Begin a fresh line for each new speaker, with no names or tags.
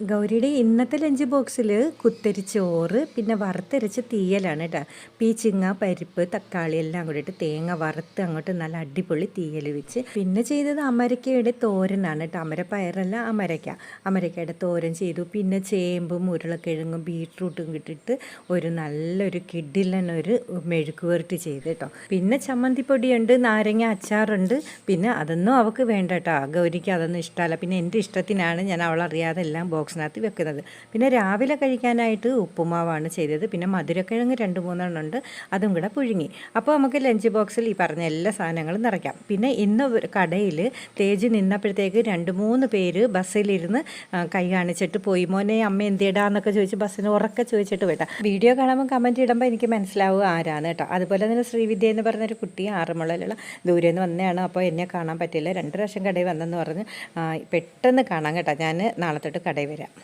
ഗൗരിയുടെ ഇന്നത്തെ ലഞ്ച് ബോക്സിൽ കുത്തരി ചോറ് പിന്നെ വറുത്തരച്ച് തീയലാണ് കേട്ടോ പീച്ചിങ്ങ പരിപ്പ് തക്കാളി എല്ലാം കൂടിയിട്ട് തേങ്ങ വറുത്ത് അങ്ങോട്ട് നല്ല അടിപൊളി തീയൽ വെച്ച്. പിന്നെ ചെയ്തത് അമരക്കയുടെ തോരനാണ് കേട്ടോ അമരപ്പയറല്ല അമരക്ക. അമരക്കയുടെ തോരൻ ചെയ്തു. പിന്നെ ചേമ്പും ഉരുളക്കിഴങ്ങും ബീട്രൂട്ടും കിട്ടിയിട്ട് ഒരു നല്ലൊരു കിഡിലനൊരു മെഴുക്ക് വരട്ടി ചെയ്ത് കേട്ടോ പിന്നെ ചമ്മന്തിപ്പൊടിയുണ്ട് നാരങ്ങ അച്ചാറുണ്ട്. പിന്നെ അതൊന്നും അവൾക്ക് വേണ്ട കേട്ടോ ഗൗരിക്ക് അതൊന്നും ഇഷ്ടമല്ല. പിന്നെ എന്റെ ഇഷ്ടത്തിനാണ് ഞാൻ അവളറിയാതെ എല്ലാം ബോക്സിനകത്ത് വെക്കുന്നത്. പിന്നെ രാവിലെ കഴിക്കാനായിട്ട് ഉപ്പുമാവാണ് ചെയ്തത്. പിന്നെ മധുരക്കിഴങ്ങ് രണ്ട് മൂന്നെണ്ണം ഉണ്ട്. അതും കൂടെ പുഴുങ്ങി. അപ്പോൾ നമുക്ക് ലഞ്ച് ബോക്സിൽ ഈ പറഞ്ഞ എല്ലാ സാധനങ്ങളും നിറയ്ക്കാം. പിന്നെ ഇന്ന് കടയിൽ തേജ് നിന്നപ്പോഴത്തേക്ക് രണ്ട് മൂന്ന് പേര് ബസ്സിലിരുന്ന് കൈ കാണിച്ചിട്ട് പോയി. മോനെ അമ്മ എന്തിടാന്നൊക്കെ ചോദിച്ച് ബസ്സിന് ഉറക്കെ ചോദിച്ചിട്ട് പോയിട്ടാ. വീഡിയോ കാണുമ്പോൾ കമന്റ് ഇടുമ്പോൾ എനിക്ക് മനസ്സിലാവുക ആരാണ് കേട്ടോ. അതുപോലെ തന്നെ ശ്രീവിദ്യ എന്ന് പറഞ്ഞൊരു കുട്ടി ആറന്മുളയിലുള്ള ദൂരെ നിന്ന് വന്നതാണ്. അപ്പോൾ എന്നെ കാണാൻ പറ്റില്ല രണ്ട് പ്രാവശ്യം കടയിൽ വന്നെന്ന് പറഞ്ഞ് പെട്ടെന്ന് കാണാം കേട്ടോ. ഞാൻ നാളെ തൊട്ട് കടയിൽ വരാം